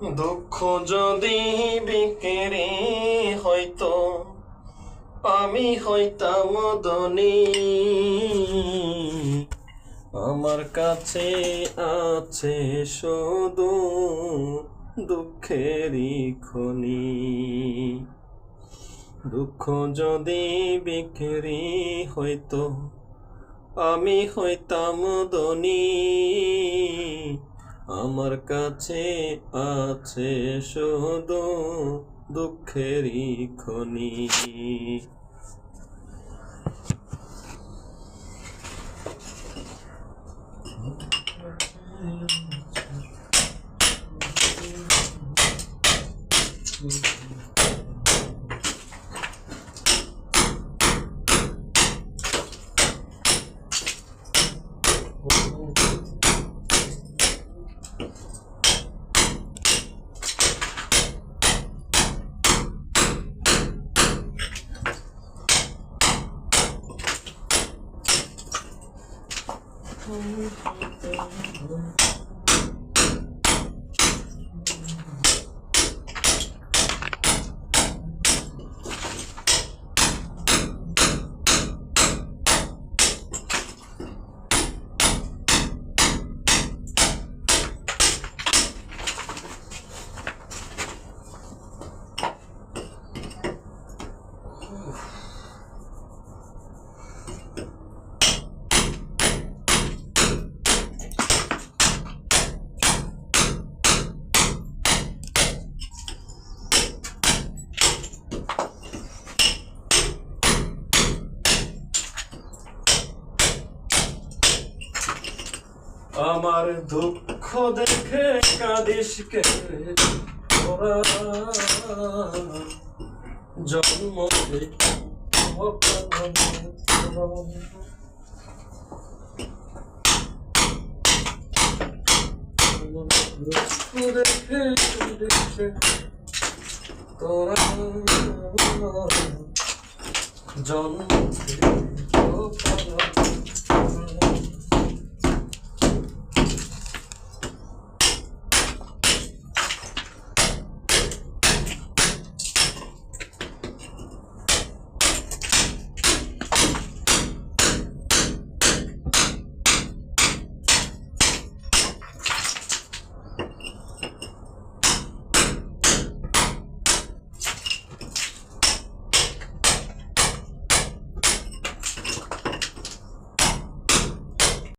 দুঃখ যদি বিকেরে হয়তো, আমি হইতাম ধনী। আমার কাছে আছে শুধু দুঃখেরই খনি। দুঃখ যদি বিক্রি হইতো আমি হইতাম ধনী। আমার কাছে আছে শুধু দুঃখেরই খনি। 음. আমার দুঃখ দেখে কাঁদিস কে জন্ম দুঃখ তোরা জন্ম